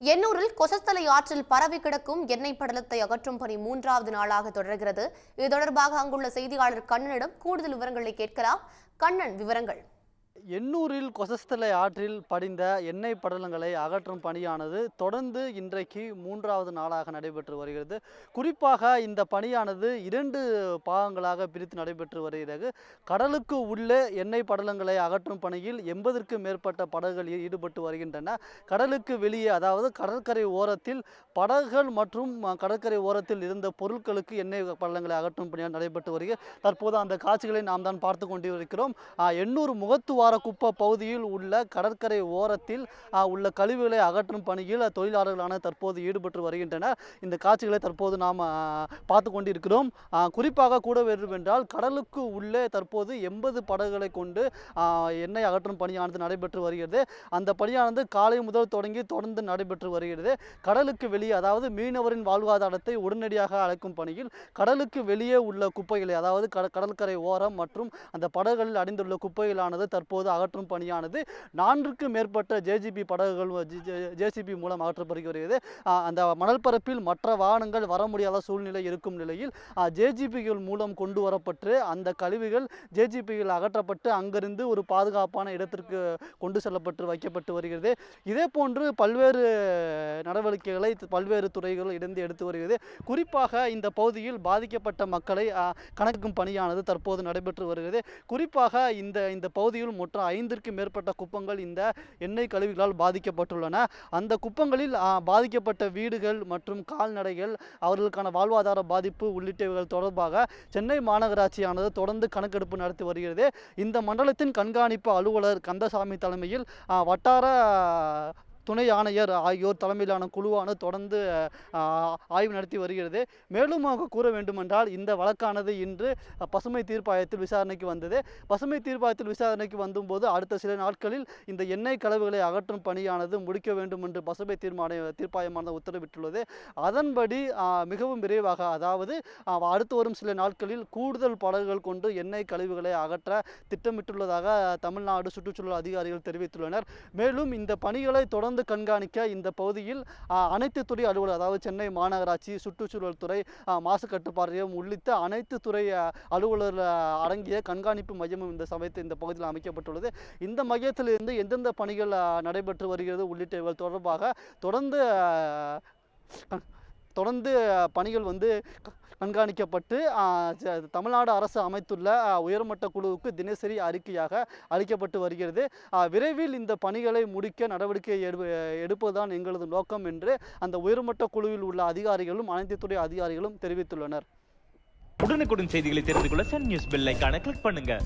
எண்ணூரில் கொசஸ்தலை ஆற்றில் பரவி கிடக்கும் எண்ணெய் படலத்தை அகற்றும் பணி மூன்றாவது நாளாக தொடர்கிறது. இது தொடர்பாக அங்குள்ள செய்தியாளர் கண்ணனிடம் கூடுதல் விவரங்களை கேட்கலாம். கண்ணன் விவரங்கள். எண்ணூரில் கொசஸ்தலை ஆற்றில் படிந்த எண்ணெய் படலங்களை அகற்றும் பணியானது தொடர்ந்து இன்றைக்கு மூன்றாவது நாளாக நடைபெற்று வருகிறது. குறிப்பாக இந்த பணியானது இரண்டு பாகங்களாக பிரித்து நடைபெற்று வருகிறது. கடலுக்கு உள்ளே எண்ணெய் படலங்களை அகற்றும் பணியில் எண்பதற்கும் மேற்பட்ட படகுகள் ஈடுபட்டு வருகின்றன. கடலுக்கு வெளியே அதாவது கடற்கரை ஓரத்தில் படகுகள் மற்றும் கடற்கரை ஓரத்தில் இருந்த பொருட்களுக்கு எண்ணெய் படலங்களை அகற்றும் பணியாக நடைபெற்று வருகிறது. தற்போது அந்த காட்சிகளை நாம் தான் பார்த்து கொண்டிருக்கிறோம். எண்ணூர் முகத்துவார குப்ப பகுதியில் உள்ள கடற்கரை ஓரத்தில் உள்ள கழிவுகளை அகற்றும் பணியில் தொழிலாளர்களான தற்போது ஈடுபட்டு வருகின்றனர். இந்த காட்சிகளை தற்போது நாம் பார்த்து கொண்டிருக்கிறோம். குறிப்பாக கூட வேண்டுமென்றால் கடலுக்கு உள்ளே தற்போது எண்பது படகுகளை கொண்டு எண்ணெய் அகற்றும் பணியானது நடைபெற்று வருகிறது. அந்த பணியானது காலை முதல் தொடங்கி தொடர்ந்து நடைபெற்று வருகிறது. கடலுக்கு வெளியே அதாவது மீனவரின் வாழ்வாதாரத்தை உடனடியாக அழைக்கும் பணியில் கடலுக்கு வெளியே உள்ள குப்பைகளை அதாவது கட கடற்கரை ஓரம் மற்றும் அந்த படகுகளில் அடைந்துள்ள குப்பைகளானது தற்போது அகற்றும் பணியானது நான்குக்கு மேற்பட்ட ஜேஜிபி படகுகள் ஜேசிபி மூலம் அகற்றப்படுகி வருகிறது. அந்த மணல் பரப்பில் மற்ற வாகனங்கள் வர முடியாத சூழ்நிலை இருக்கும் நிலையில் ஜேஜிபிகள் மூலம் கொண்டு வரப்பட்டு அந்த கழிவுகள் ஜேஜிபிகள் அகற்றப்பட்டு அங்கிருந்து ஒரு பாதுகாப்பான இடத்திற்கு கொண்டு செல்லப்பட்டு வைக்கப்பட்டு வருகிறது. இதே போன்று பல்வேறு நடவடிக்கைகளை பல்வேறு துறைகள் இணைந்து எடுத்து வருகிறது. குறிப்பாக இந்த பகுதியில் பாதிக்கப்பட்ட மக்களை கணக்கும் பணியானது தற்போது நடைபெற்று வருகிறது. குறிப்பாக இந்த இந்த பகுதியில் மற்றும் ஐந்திற்கு மேற்பட்ட குப்பங்கள் இந்த எண்ணெய் கழிவுகளால் பாதிக்கப்பட்டுள்ளன. அந்த குப்பங்களில் பாதிக்கப்பட்ட வீடுகள் மற்றும் கால்நடைகள் அவர்களுக்கான வாழ்வாதார பாதிப்பு உள்ளிட்டவைகள் தொடர்பாக சென்னை மாநகராட்சியானது தொடர்ந்து கணக்கெடுப்பு நடத்தி வருகிறது. இந்த மண்டலத்தின் கண்காணிப்பு அலுவலர் கந்தசாமி தலைமையில் வட்டார துணை ஆணையர் ஆகியோர் தலைமையிலான குழுவானது தொடர்ந்து ஆய்வு நடத்தி வருகிறது. மேலும் அவங்க கூற வேண்டுமென்றால் இந்த வழக்கானது இன்று பசுமை தீர்ப்பாயத்தில் விசாரணைக்கு வந்தது. பசுமை தீர்ப்பாயத்தில் விசாரணைக்கு வந்தபோது அடுத்த சில நாட்களில் இந்த எண்ணெய் கலவுகளை அகற்றும் பணியானது முடிக்க வேண்டும் என்று பசுமை தீர்மான தீர்ப்பாயமானது உத்தரவிட்டுள்ளது. அதன்படி மிகவும் விரைவாக அதாவது அடுத்து வரும் சில நாட்களில் கூடுதல் படகுகள் கொண்டு எண்ணெய் கழிவுகளை அகற்ற திட்டமிட்டுள்ளதாக தமிழ்நாடு சுற்றுச்சூழல் அதிகாரிகள் தெரிவித்துள்ளனர். மேலும் இந்த பணிகளை தொடர்ந்து கண்காணிக்க இந்த பகுதியில் அனைத்து துறை அலுவலர் அதாவது சென்னை மாநகராட்சி சுற்றுச்சூழல் துறை மாசு கட்டுப்பாடு உள்ளிட்ட அனைத்து துறை அலுவலர் அடங்கிய கண்காணிப்பு மையமும் இந்த சமயத்தில் இந்த பகுதியில் அமைக்கப்பட்டுள்ளது. இந்த மையத்திலிருந்து எந்தெந்த பணிகள் நடைபெற்று வருகிறது உள்ளிட்டவர்கள் தொடர்பாக தொடர்ந்து தொடர்ந்து பணிகள் வந்து க- கண்காணிக்கப்பட்டு தமிழ்நாடு அரசு அமைத்துள்ள உயர்மட்ட குழுவுக்கு தினசரி அறிக்கையாக அளிக்கப்பட்டு வருகிறது. விரைவில் இந்த பணிகளை முடிக்க நடவடிக்கை எடு எடுப்பதுதான் எங்களது நோக்கம் என்று அந்த உயர்மட்ட குழுவில் உள்ள அதிகாரிகளும் அனைத்து துறை அதிகாரிகளும் தெரிவித்துள்ளனர். உடனுக்குடன் செய்திகளை தெரிந்து கொள்ள சன் நியூஸ் பெல் கிளிக் பண்ணுங்க.